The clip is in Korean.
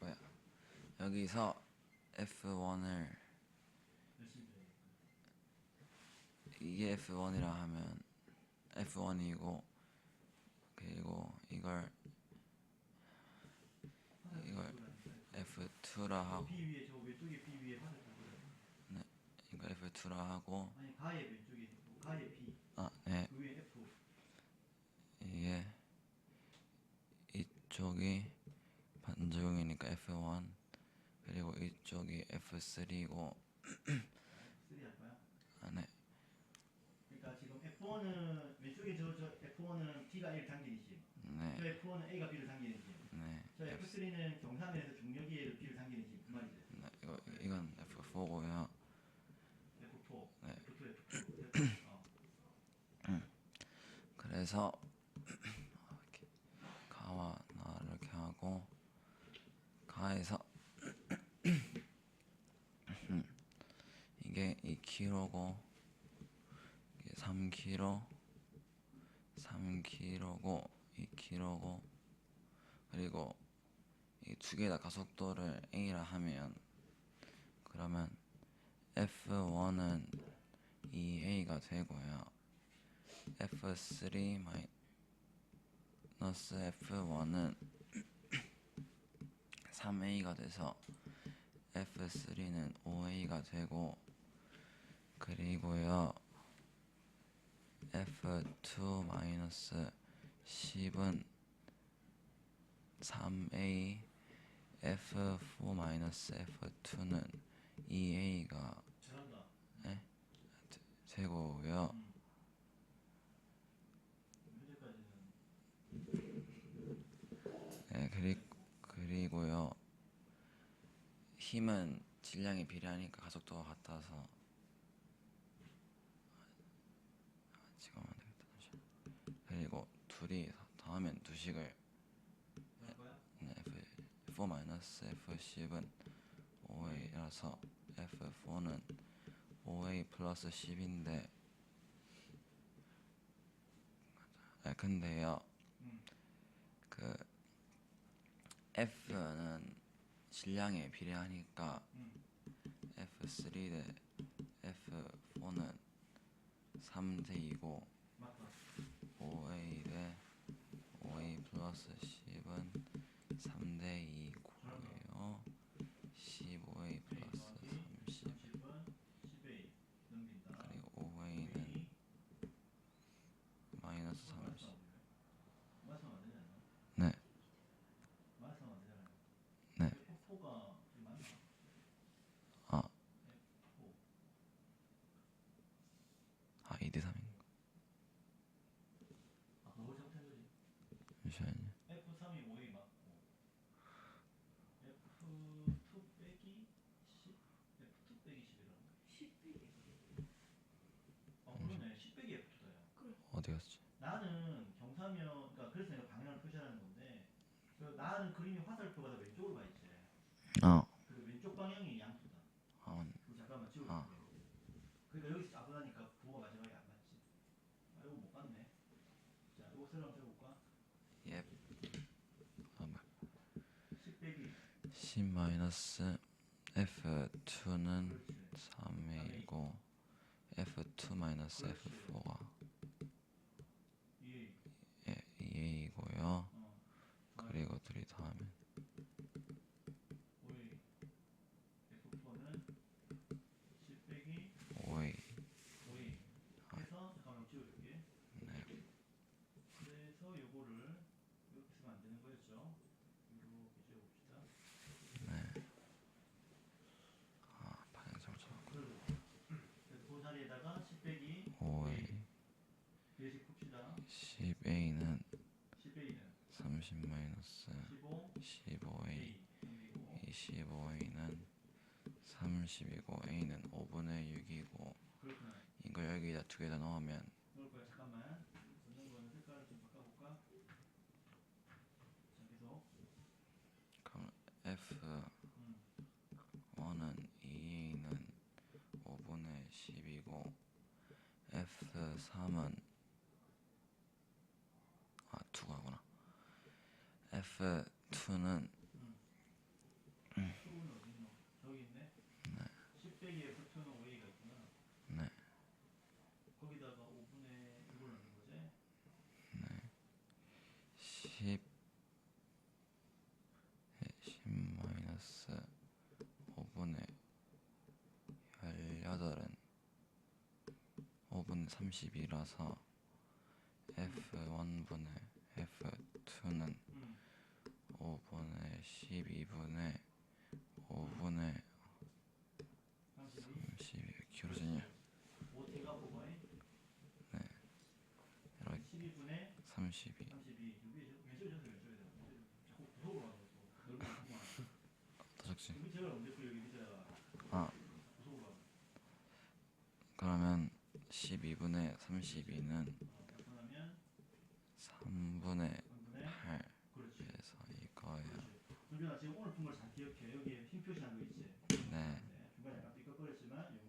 뭐야 여기서 F1을 이게 F1이라 하면 F1이고 그리고 이걸 이걸 F2라 하고 그려. 이거 F2라 하고 아니 가의 왼쪽에 가의 B. 아네 그. 이게 이쪽이 반작용이니까 F1 그리고 이쪽이 F3고 3할 거야. 안에 그러니까 지금 F1은 왼쪽에 저, 저 F1은 T가 A를 당기는 힘. 저 네, F1은 A가 B를 당기는 힘. 네, 저 F3는 정사면에서 중력이 A를 B를 당기는 힘. 그 말이죠. 네, 이거 이건 F4고요. F4, 네. F2, F2. F2. 어. 그래서 이렇게 가와 나 이렇게 하고 가에서 이게 2kg고 이게 3kg 3kg고 2kg고 그리고 이 두 개 다 가속도를 A라 하면 그러면 F1은 2A가 되고요. F3 마이너스 F1은 3A가 돼서 F3는 5A가 되고 그리고요 F2 마이너스 10은 3A F4 마이너스 F2는 2A가 잘한다. 되고요 음. 현재까지는 네, 그리, 그리고요. 힘은 질량에 비례하니까 가속도가 같아서 아, 지금 안 되겠다. 그리고 둘이 더하면 두식을? 네, F4 마이너스 F10은 5A라서 F4는 5A 플러스 10인데 아 근데요 음. 그 F는 질량에 비례하니까 음. F3 대 F4는 3대 2고 맞다. 5A 대 5A 플러스 10은 3대 2고요 15A 플러스 30 30은 10A 넘긴다. 그리고 5A는 마이너스 30 말씀 안 되잖아. 네, 말씀 안 되잖아요. 네. F4가 맞나? 아, F4. 아 2대 3인가 아 그걸 잘못한 거지. 잠시만요 F3이 5A 맞고 F2 빼기 10 F2 빼기 10이라고 10 빼기 아 그러네 10 빼기 F2다요 어디 갔지? 나는 경사면 그러니까 그래서 내가 방향을 표시하는 건데 그 나는 그림이 화살표가 다 왼쪽으로 가 있지. 어, 그 왼쪽 방향이 양수다. 아. 그럼 잠깐만 지울게. 아. 그러니까 여기서 아프다니까 부호가 마지막에 안 맞지. 아 이거 못 봤네. 자 이거 새로 한번 해볼까? 예. 아, 뭐. 10 빼기. 10 마이너스 F2는 그렇지. 3A이고 F2 마이너스 F4가 2A 예, 2A이고요. 어 그리고 둘이 더하면 5A F4는 10 빼기 5A. 5A 해서 잠깐만 지워줄게 네. 그래서 요거를 이렇게 쓰면 안 되는 거였죠 이렇게 지워봅시다 네. 아, 방향 잘못 잡았고. 그래서 그 자리에다가 10 빼기 5A. 예식 풉시다 10A는 10A는 30 마이너스 15 15A. A 넘기고 25A는 30이고 A는 5분의 6이고 그렇구나 이거 여기다 두 개 다 넣으면 그럼 F 음. 1은 2A는 5분의 10이고 F3은 아 2가구나 F2는 F2는 어디 있노? 저기 있네? 10 빼기 F2는 5A가 있구나. 네. 거기다가 5분의 1을 넣는 거지? 10 10 마이너스 5분의 18은 5분의 32라서 F1분의 F2는 응. 5분의 12분의 5분의 32. 32 길어지냐 5T가 뽑아잉? 이렇게 12분의 32 32. 여기 왼쪽에 졌어, 왼쪽에 졌어. 자꾸 구석으로 가서 넓은 구멍. 더 적지 밑에가 언제 그 여기 밑에가 아. 그러면 12분의 32는 그러면 3분의 준비나 지금 오늘 품을 잘 기억해. 여기에 흰 표시한 거 있지. 네. 네. 중간에 약간 삐걱거렸지만